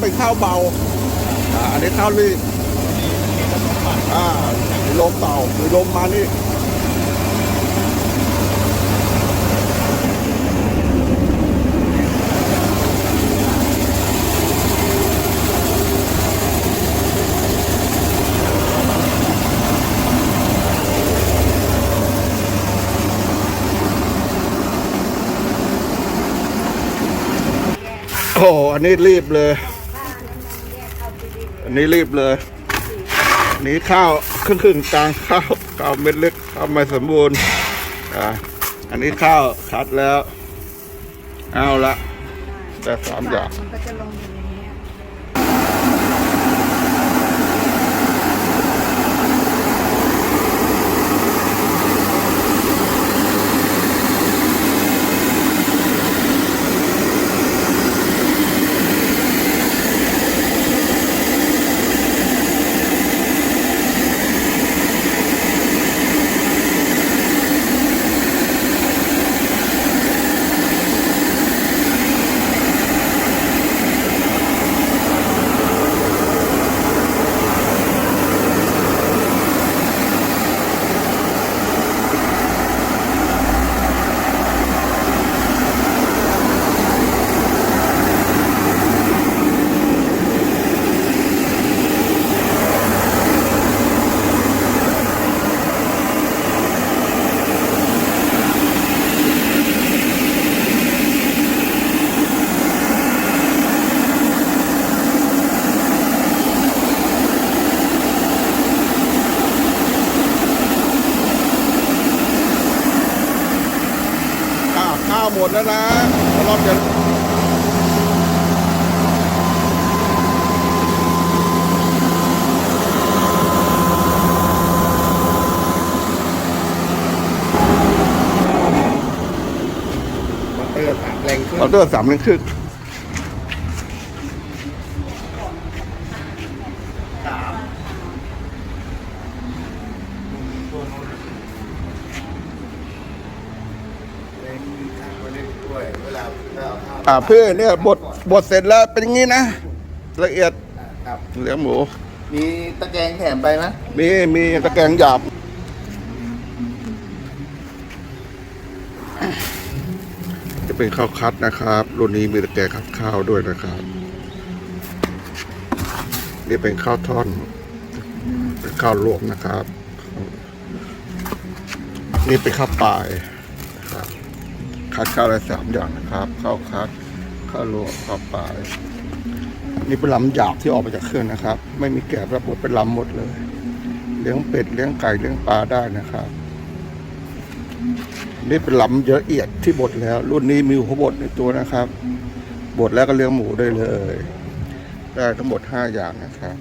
เป็นข้าวเบาอ่าอันนี้ข้าวรีบอ่ามีลมเป่ามีลมมานี่โอ้อันนี้รีบเลย อันนี้รีบเลยนี้ข้าวครึ่งครึ่งกลางข้าวข้าวเม็ดเล็กข้าวไม่สมบูรณ์อ่าอันนี้ข้าวคัดแล้ว เอาละแต่สามอย่างมันก็จะลงอย่างนี้ หมดแล้วนะรอบเดียวมอเตอร์สามแรงขึ้นมอเตอร์สามแรงขึ้น อ่าพี่เนี่ยบดบดเสร็จแล้วเป็นอย่างนี้นะ ละเอียดครับ เหลืองหมู มีตะแกรงแถมไปไหมมีมีตะแกรงหยาบจะเป็นข้าวคัดนะครับรุ่นนี้มีตะแกรงคัดข้าวด้วยนะครับ นี่เป็นข้าวท่อน เป็นข้าวลวกนะครับ นี่เป็นข้าวปลายนะครับ คัดข้าวอะไรสามอย่างนะครับ ข้าวคัดข้าวลวกข้าวปลายนี่เป็นลำหยาบที่ออกมาจากเครื่องนะครับ ไม่มีแกะระบบเป็นลำหมดเลย เลี้ยงเป็ดเลี้ยงไก่เลี้ยงปลาได้นะครับ นี่เป็นลำละเอียดที่บดแล้ว รุ่นนี้มีหัวบดในตัวนะครับบดแล้วก็เลี้ยงหมูได้เลย ได้ทั้งหมดห้าอย่างนะครับ